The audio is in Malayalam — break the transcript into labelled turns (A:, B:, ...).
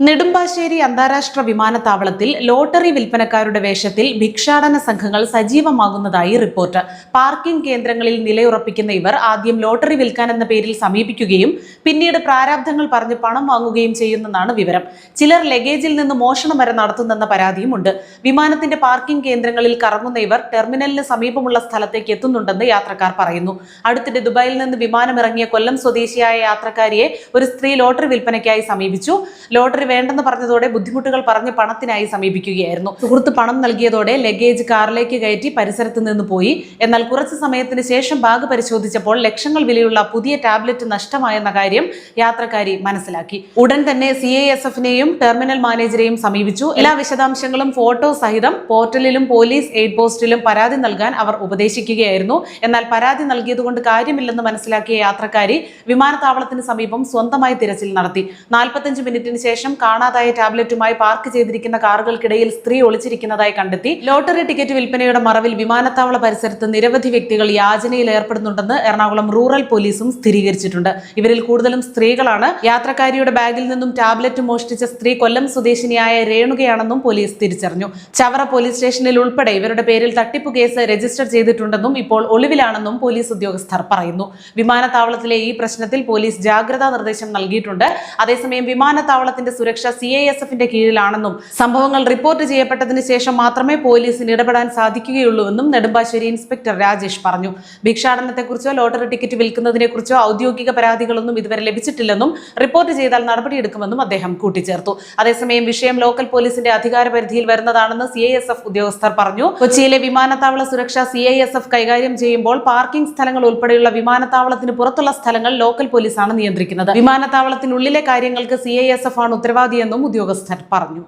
A: നെടുമ്പാശ്ശേരി അന്താരാഷ്ട്ര വിമാനത്താവളത്തിൽ ലോട്ടറി വിൽപ്പനക്കാരുടെ വേഷത്തിൽ ഭിക്ഷാടന സംഘങ്ങൾ സജീവമാകുന്നതായി റിപ്പോർട്ട്. പാർക്കിംഗ് കേന്ദ്രങ്ങളിൽ നിലയുറപ്പിക്കുന്ന ഇവർ ആദ്യം ലോട്ടറി വിൽക്കാൻ എന്ന പേരിൽ സമീപിക്കുകയും പിന്നീട് പ്രാരാബ്ധങ്ങൾ പറഞ്ഞ് പണം വാങ്ങുകയും ചെയ്യുന്നെന്നാണ് വിവരം. ചിലർ ലഗേജിൽ നിന്ന് മോഷണം വരെ നടത്തുന്നെന്ന പരാതിയുമുണ്ട്. വിമാനത്തിന്റെ പാർക്കിംഗ് കേന്ദ്രങ്ങളിൽ കറങ്ങുന്ന ഇവർ ടെർമിനലിന് സമീപമുള്ള സ്ഥലത്തേക്ക് എത്തുന്നുണ്ടെന്ന് യാത്രക്കാർ പറയുന്നു. അടുത്തിടെ ദുബായിൽ നിന്ന് വിമാനമിറങ്ങിയ കൊല്ലം സ്വദേശിയായ യാത്രക്കാരിയെ ഒരു സ്ത്രീ ലോട്ടറി വിൽപ്പനയ്ക്കായി സമീപിച്ചു. ലോട്ടറി വേണ്ടെന്ന് പറഞ്ഞതോടെ ബുദ്ധിമുട്ടുകൾ പറഞ്ഞ് പണത്തിനായി സമീപിക്കുകയായിരുന്നു. സുഹൃത്ത് പണം നൽകിയതോടെ ലഗേജ് കാറിലേക്ക് കയറ്റി പരിസരത്ത് നിന്ന് പോയി. എന്നാൽ കുറച്ച് സമയത്തിന് ശേഷം ബാഗ് പരിശോധിച്ചപ്പോൾ ലക്ഷങ്ങൾ വിലയുള്ള പുതിയ ടാബ്ലറ്റ് നഷ്ടമായെന്ന കാര്യം യാത്രക്കാരി മനസ്സിലാക്കി. ഉടൻ തന്നെ സി ഐ എസ് എഫിനെയും ടെർമിനൽ മാനേജരെയും സമീപിച്ചു. എല്ലാ വിശദാംശങ്ങളും ഫോട്ടോ സഹിതം പോർട്ടലിലും പോലീസ് എയ്ഡ് പോസ്റ്റിലും പരാതി നൽകാൻ അവർ ഉപദേശിക്കുകയായിരുന്നു. എന്നാൽ പരാതി നൽകിയതുകൊണ്ട് കാര്യമില്ലെന്ന് മനസ്സിലാക്കിയ യാത്രക്കാരി വിമാനത്താവളത്തിന് സമീപം സ്വന്തമായി തിരച്ചിൽ നടത്തി. നാൽപ്പത്തഞ്ച് മിനിറ്റിന് ശേഷം കാണാതായ ടാബ്ലറ്റുമായി പാർക്ക് ചെയ്തിരിക്കുന്ന കാറുകൾക്കിടയിൽ സ്ത്രീ ഒളിച്ചിരിക്കുന്നതായി കണ്ടെത്തി. ലോട്ടറി ടിക്കറ്റ് വിൽപ്പനയുടെ മറവിൽ വിമാനത്താവള പരിസരത്ത് നിരവധി വ്യക്തികൾ യാചനയിൽ ഏർപ്പെടുന്നുണ്ടെന്ന് എറണാകുളം റൂറൽ പോലീസും സ്ഥിരീകരിച്ചിട്ടുണ്ട്. ഇവരിൽ കൂടുതലും സ്ത്രീകളാണ്. യാത്രക്കാരിയുടെ ബാഗിൽ നിന്നും ടാബ്ലറ്റ് മോഷ്ടിച്ച സ്ത്രീ കൊല്ലം സ്വദേശിനിയായ രേണുകയാണെന്നും പോലീസ് തിരിച്ചറിഞ്ഞു. ചവറ പോലീസ് സ്റ്റേഷനിൽ ഉൾപ്പെടെ ഇവരുടെ പേരിൽ തട്ടിപ്പ് കേസ് രജിസ്റ്റർ ചെയ്തിട്ടുണ്ടെന്നും ഇപ്പോൾ ഒളിവിലാണെന്നും പോലീസ് ഉദ്യോഗസ്ഥർ പറയുന്നു. വിമാനത്താവളത്തിലെ ഈ പ്രശ്നത്തിൽ പോലീസ് ജാഗ്രതാ നിർദ്ദേശം നൽകിയിട്ടുണ്ട്. അതേസമയം വിമാനത്താവളത്തിന്റെ സുരക്ഷ സി ഐ എസ് എഫിന്റെ കീഴിലാണെന്നും സംഭവങ്ങൾ റിപ്പോർട്ട് ചെയ്യപ്പെട്ടതിന് ശേഷം മാത്രമേ പോലീസിന് ഇടപെടാൻ സാധിക്കുകയുള്ളൂവെന്നും നെടുമ്പാശ്ശേരി ഇൻസ്പെക്ടർ രാജേഷ് പറഞ്ഞു. ഭിക്ഷാടനത്തെക്കുറിച്ചോ ലോട്ടറി ടിക്കറ്റ് വിൽക്കുന്നതിനെക്കുറിച്ചോ ഔദ്യോഗിക പരാതികളൊന്നും ഇതുവരെ ലഭിച്ചിട്ടില്ലെന്നും റിപ്പോർട്ട് ചെയ്താൽ നടപടിയെടുക്കുമെന്നും അദ്ദേഹം കൂട്ടിച്ചേർത്തു. അതേസമയം വിഷയം ലോക്കൽ പോലീസിന്റെ അധികാര പരിധിയിൽ വരുന്നതാണെന്ന് സി ഐ എസ് എഫ് ഉദ്യോഗസ്ഥർ പറഞ്ഞു. കൊച്ചിയിലെ വിമാനത്താവള സുരക്ഷ സി ഐ എസ് എഫ് കൈകാര്യം ചെയ്യുമ്പോൾ പാർക്കിംഗ് സ്ഥലങ്ങൾ ഉൾപ്പെടെയുള്ള വിമാനത്താവളത്തിന് പുറത്തുള്ള സ്ഥലങ്ങൾ ലോക്കൽ പോലീസാണ് നിയന്ത്രിക്കുന്നത്. വിമാനത്താവളത്തിനുള്ളിലെ കാര്യങ്ങൾക്ക് സി ഐ എസ് എഫ് ആണ് ഉത്തരവാദിയെന്നും ഉദ്യോഗസ്ഥർ പറഞ്ഞു